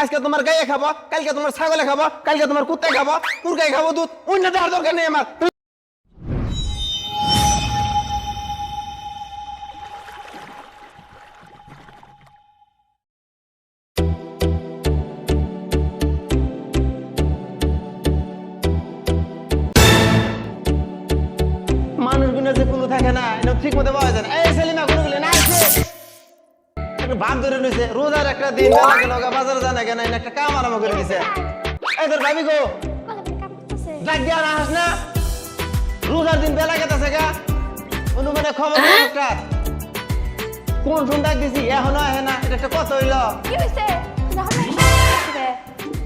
আজকে তোমার গায়ে খাব, কালকে তোমার ছাগলে খাব, কালকে তোমার কুত্তায় খাব কুরকায় খাব দুধ, অন্য দেওয়ার দরকার নেই আমার। ভাগ ধরে নিছে রোজার একটা দিন বেলা গেল বাজারে জানা কেন একটা কাম আরম্ভ করে দিছে। এই তোর ভাবি গো ডাক দিয়া না হাস না। রোজার দিন বেলা গেতেছে গা। অনুমানে খবর একটা। কোন ফোন ডাক দিছি? এখনও আহে না এটা একটা কত হইল। কি হইছে?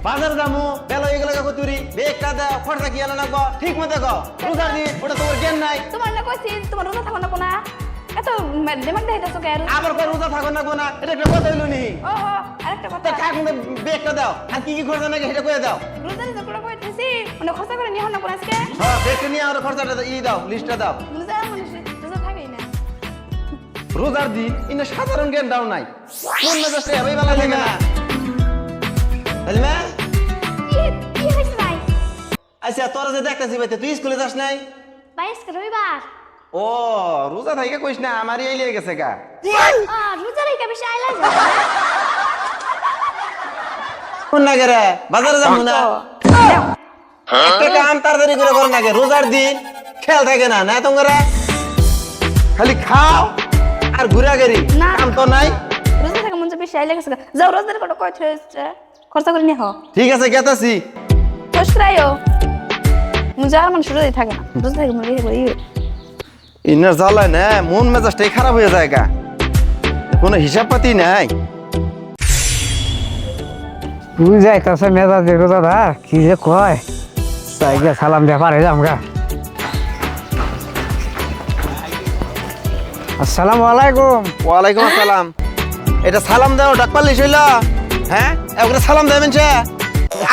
বাজার দামু বেলা হয়ে গেল কতুরি। বেগটা দাও খরচা কি আলো না গো? ঠিক মতো গো। রোজার দিন ওটা তোমার জ্ঞান নাই। তোমার না কইছি তোমার রোজা থাকো না কোনা এত দেমাগ দেখাইতেছো কে আর আবার কয় রোজা থাকো না গো না এটা একটা কথা হইল নি। ও হো আরেকটা কথা। কাক মধ্যে বেগটা দাও? আর কি কি খরচা নাকি সেটা কয়ে দাও। রোজা রিজা করে কইতেছি মানে খরচা করে নিও না কোনা আজকে। হ্যাঁ বেগটা নিয়ে আমার খরচাটা ই দাও লিস্টটা দাও। রোজা মানুষ রোজা থাকেই না। রোজার দিন ইনে সাধারণ জ্ঞান দাও নাই। কোন মেজাজটা না। হেলমা? ভাই? আচ্ছা তোরা যে দেখতেছি ভাই তুই স্কুলে যাস নাই? বাইশ রবিবার। ও রোজা থাকে কইস না আমারই এই লেগে গেছে গা। রোজা রেখে বেশি আইলা যা কোন নাগে রে? বাজারে যাব না? একটা কাম তাড়াতাড়ি করে করো নাগে রোজার দিন খেয়াল থাকে না না তোমরা? খালি খাও আর ঘুরা গেরি না। কাম তো নাই। রোজা থেকে মন বেশি আইলা গেছে যাও রোজার করে কই থইছে খরচা করে নিও ঠিক আছে গেতাছি। খোশ রাইও। মুজা আর মানুষ থাকে না। রোজা থেকে মন ইনার জ্বালায় না মন মেজাজটাই খারাপ হয়ে যায় গা। কোনো হিসাব পাতি নাই। তুই যাইতাছে মেজাজে দাদা কি যে কয়? তাই গিয়া সালাম দিয়া পারে যাম গা। আসসালামু আলাইকুম। ওয়ালাইকুম আসসালাম। এটা সালাম দাও ডাক পারলিস হইল হ্যাঁ? একবারে সালাম দেবেন সে?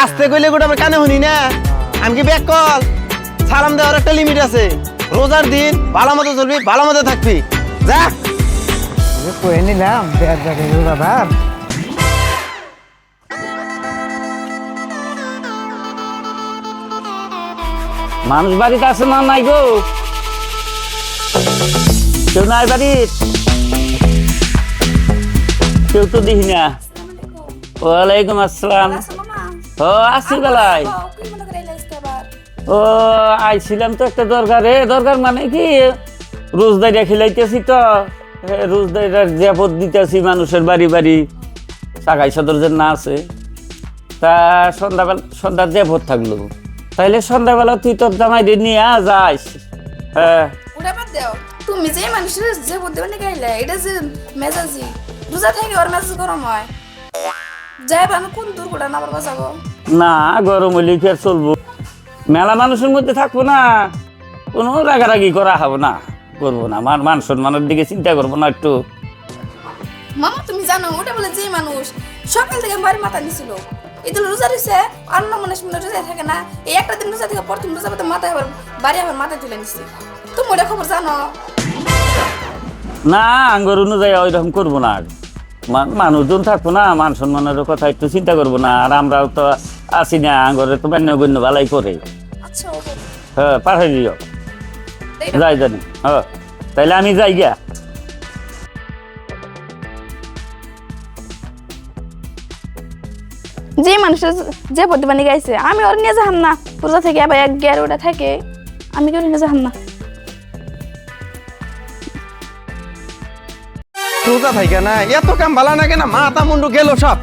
আসতে কইলে গোটা আমার কানে শুনি না। আমি কি ব্যাক কল? সালাম দেওয়ার একটা লিমিট আছে। রোজার দিন ভালো মতো চলবি ভালো মতো থাকবি। যা। কয়ে নিলাম মানুষ বাড়িতে আছে না নাই গো? কেউ নাই বাড়ির? কেউ তো দেখি না। ওয়ালাইকুম আসসালাম। ও আসছি বেলায়। ও আইছিলাম তো একটা দরকার। দরকারে দরকার মানে কি? রোজদারিয়া খিলাইতেছি তো। রোজদারিয়ার জাপত দিতেছি মানুষের বাড়ি বাড়ি। সাগাই সদর যে না আছে। তা সন্ধ্যাবেলা সন্ধ্যার জাপত থাকল। তাইলে সন্ধ্যাবেলা তুই তোর জামাই নিয়ে যাস হ্যাঁ ওটা বাদ দাও। তুমি যে মানুষের বানিয়ে গাইলে এটা যে মেজাজি। রোজা থেকে ওর মেজাজ গরম হয়। আমি কোন দুর্ঘটনা না আবার বাঁচাবো? না গরম হলে কি আর চলবো? মেলা মানুষের মধ্যে থাকব না কোনো রাগারাগি করা হবে না করব না। আমার মান সম্মানের দিকে চিন্তা করব না একটু। মামা তুমি জানো ওটা বলে যে মানুষ সকাল থেকে বাড়ি মাথা নিছিল। ঈদুল রোজা রয়েছে অন্য মানুষ মনে রোজা থাকে না। এই একটা দিন রোজা থেকে প্রথম রোজা পেতে মাথায় আবার বাড়ি আবার মাথায় তুলে নিছি। তুমি ওটা খবর জানো? না আঙ্গর অনুযায়ী ওইরকম করব না। আর মানুষজন থাকব না মান সম্মানের কথা একটু চিন্তা করব না। আর আমরাও তো আছি না আঙ্গরে তো বান্য বন্য ভালাই করে। আচ্ছা হ্যাঁ পাঠাই দিও যাই জানি হ্যাঁ তাইলে আমি যাই গিয়া। যে মানুষের যে বুদ্ধি গাইছে আমি ওর নিয়ে যাহাম না। রোজা থেকে আবার এক গিয়ার ওটা থাকে আমি কেউ নিয়ে যাহাম না। রোজা থাকে না এত কাম ভালো না কেন মাথা মুন্ডু গেল সব।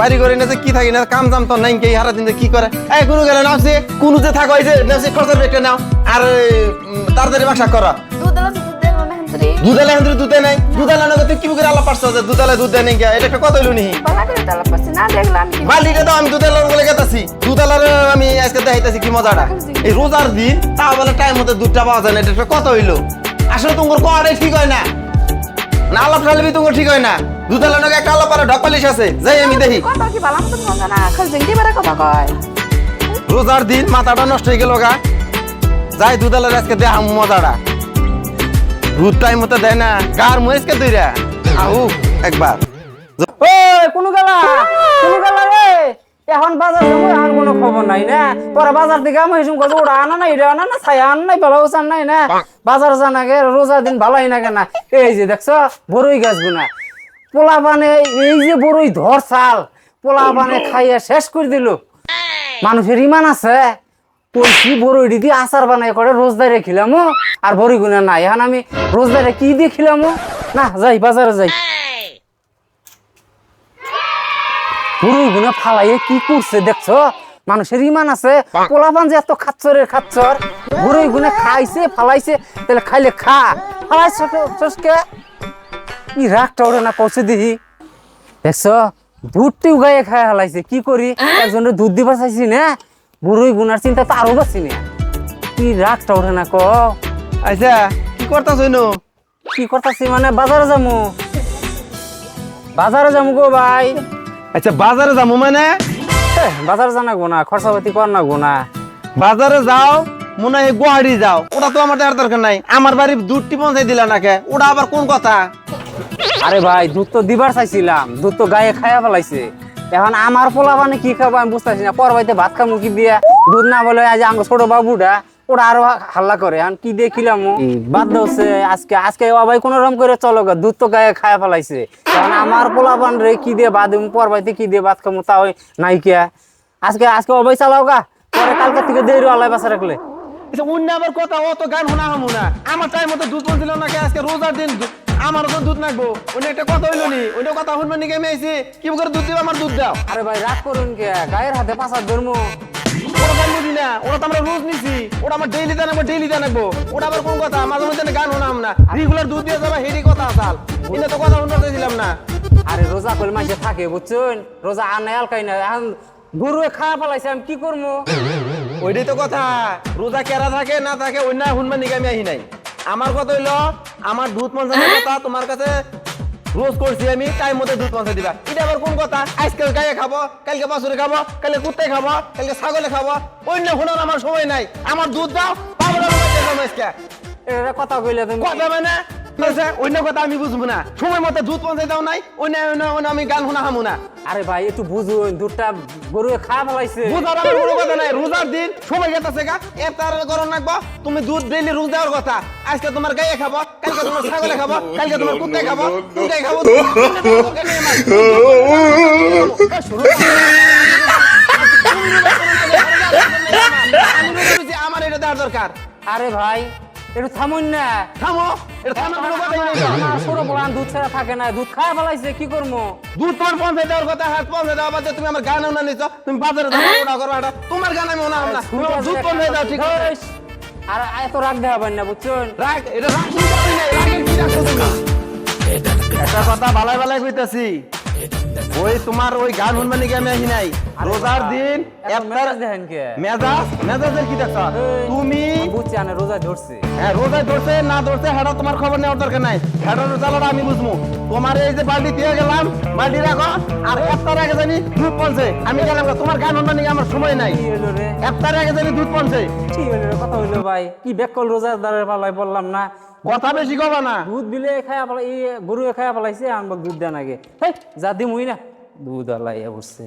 বাড়ি করে না যে কি থাকি না কাম জাম তো নাই কে হারা দিন কি করে? এই কোনো গেলে নাও সে কোনো যে থাকো এই যে নাও সে খরচার বেগটা নাও। আর তাড়াতাড়ি বাসা করো। দুধালে হেন্দ্রে দুধে নাই। দুধালে না তুই কি করে আল্লাহ পারছ যে দুধালে দুধ দেয় নাই গিয়া? এটা একটা কথা হইল নি। বলা করে তালা পাচ্ছি না দেখলাম কি আমি দুধালার বলে গেতাছি। দুধালার আমি আজকে দেখাইতাছি কি মজাটা। এই রোজার দিন তা বলে টাইম মতো দুধটা পাওয়া যায় না এটা একটা কথা হইল। আসলে তোমার কোয়াটাই ঠিক হয় না। না আলাপ টালাবি তোমার ঠিক হয় না। দুধালার নাকি একটা আলাপ পারে ঢকপালিশ আছে। যাই আমি দেখি। কথা কি ভালো মতো মজা না? খালি জেঙ্গি বেড়া কথা কয়। রোজার দিন মাথাটা নষ্ট হয়ে গেল গা। যাই দুধালার আজকে দেখ মজাটা। দুধ টাইম মতো দেয় না গার মহেশকে দইরা। আহু একবার। ও কোনো গেলা? কোনো গেলা রে? এখন বাজার যাব এখন কোনো খবর নাই না? পরে বাজার থেকে আমি হিসুম করছি ওটা আনা নাই এটা আনা না ছাই আনা নাই ভালো চান নাই না? বাজার জানা গে রোজা দিন ভালোই না কেনা? এই যে দেখছ বড়ই গাছ গুনা। পোলা পানে এই যে বড়ই ধর চাল পোলা পানে খাইয়া শেষ করে দিল। মানুষের ইমান আছে কলসি বড়ই দিদি আচার বানাই করে রোজদারে খিলামো আর বড়ি গুনা নাই। এখন আমি রোজদারে কি দিয়ে খিলামো? না যাই বাজারে যাই। বড়ই গুনা ফালাইয়ে কি করছে দেখছ? মানুষের ইমান আছে পোলাপান যে এত খাচ্চরের খাচ্চর বড়ই গুনে খাইছে ফালাইছে তাহলে খাইলে খা। ফালাইছে কি রাগটা ওরে না দিহি দেখছ? দুধটিও গায়ে খায় হালাইছে কি করি? একজনের দুধ দিবার চাইছি না বুড়োই গুনার চিন্তা তো আরও বাঁচি না। কি রাগটা না ক আচ্ছা কি করতাছ ইনো কি করতাছি মানে বাজারে যামু। বাজারে যামু গো ভাই। আচ্ছা বাজারে যাব মানে? বাজারে জানা গো না খরচাপাতি কর না গো না। বাজারে যাও মনে হয় গুয়াহাটি যাও। ওটা তো আমার দরকার নাই। আমার বাড়ির দুধটি পৌঁছাই দিলা নাকে? ওটা আবার কোন কথা? আরে ভাই দুধ তো দিবার চাইছিলাম দুধ তো গায়ে খাইয়া ফেলাইছে। এখন আমার পোলা মানে কি খাব আমি বুঝতেছি না পরবাইতে ভাত খামু কি দিয়া? দুধ না বলে আজ আমার ছোট বাবুটা ওরা আরও হাল্লা করে এখন কি দেখিলাম বাদ দোছে আজকে আজকে ভাই কোন রকম করে চলো গা, দুধ তো গায়ে খাইয়া ফেলাইছে। এখন আমার পোলা পান রে কি দিয়ে বাদ পরবাইতে কি দিয়ে ভাত খামু তাও নাই কিয়া আজকে আজকে অবাই চালাও গা পরে কালকে থেকে দেরি আলাই বাসা রাখলে। আচ্ছা অন্য আবার কথা অত গান শোনা হামু না। আমার টাইম মতো দুধ পৌঁছিল নাকি আজকে রোজার দিন আমারও তো দুধ নাকবো। উনি একটা কথা হইল নি। অন্য কথা শুনবেন নাকি আমি আইছি? কি করে দুধ দিবা আমার দুধ দাও। আরে ভাই রাগ করুন কে? গায়ের হাতে পাশার ধর্ম। ওটা গান বুঝি না। ওটা তো আমরা রোজ নিছি। ওটা আমার ডেইলি জানাব ডেইলি জানাব ওটা আবার কোন কথা? মাঝে মধ্যে গান শোনাম না। রেগুলার দুধ দিয়ে যাবা হেডি কথা আসাল। এটা তো কথা শুনতে চাইছিলাম না। আরে রোজা করলে মাঝে থাকে বুঝছেন? রোজা আর নাই আলকাই না এখন গরুয়ে খাওয়া ফেলাইছে আমি কি করব ওইটাই তো কথা। রোজা কেরা থাকে না থাকে অন্য শুনবেন নাকি আমি আহি নাই। আমার কথা হইল আমার দুধ পঞ্চাশের কথা তোমার কাছে রোজ করছি আমি টাইম মতো দুধ পৌঁছে দিবা। এটা আবার কোন কথা? আজকাল গায়ে খাব কালকে বাসুরে খাব কালকে কুত্তে খাব কালকে ছাগলে খাব অন্য শোনার আমার সময় নাই। আমার দুধ দাও পাবো না আজকে। এটা কথা কইলে তুমি। কথা মানে? অন্য কথা আমি বুঝব না সময় মতো দুধ পৌঁছে দাও নাই অন্য অন্য আমি গান শোনা হামু না আরে ভাই একটু বুঝুন দুধটা গরুয়ে খাওয়া ফেলাইছে বুঝার আমার কোনো কথা নাই রোজার দিন সময় গেছে গা এফতার গরম রাখব তুমি দুধ ডেইলি রোজ দেওয়ার কথা আজকে তোমার গায়ে খাব কালকে তোমার ছাগলে খাব কালকে তোমার কুত্তে খাব কুত্তে খাব আমার এটা দেওয়ার দরকার আরে ভাই একটু থামুন না। থামো। এটা থামার কোনো কথাই নেই তো। আমার ছোট বলান দুধ ছাড়া থাকে না দুধ খাওয়া ফেলাইছে কি করব দুধ তোমার পৌঁছে দেওয়ার কথা হাত পৌঁছে দেওয়া বাদে তুমি আমার গান না নিছ। তুমি বাজারে যাব ওটা করো এটা। তোমার গান আমি ওনা না তুমি আমার দুধ পৌঁছে দাও ঠিক আছে। হইস। আর এত রাগ দেখাবেন না বুঝছেন রাগ এটা রাগ শুনতে পারি নাই রাগের কি রাখছো তুমি একটা কথা বালাই বালাই কইতাছি ওই তোমার ওই গান শুনবে নাকি আমি আসি নাই? রোজার দিন মেজাজ দেখেন কে? মেজাজ মেজাজের কি দেখা তুমি বুঝছি আমি রোজা ধরছে। হ্যাঁ রোজা ধরছে না ধরছে হেডা তোমার খবর নেওয়ার দরকার নাই। হেটার চালাটা আমি বুঝব তোমার এই যে বাল্টি দিয়ে গেলাম বাল্টি রাখো আর এফতার আগে জানি খুব বলছে আমি গেলাম তোমার গান শুনবে নাকি আমার সময় নাই? এফতার আগে জানি দুধ পানছে ঠিক হলো রে কথা হইল ভাই? কি বেকল রোজাদারের পালাই বললাম না? কথা বেশি কবা না। দুধ বিলে খায়া এই গরু খায়া ফেলাইছে আনবা দুধ দেন আগে। হেই যা দিম হই না। দুধ আলাই বসছে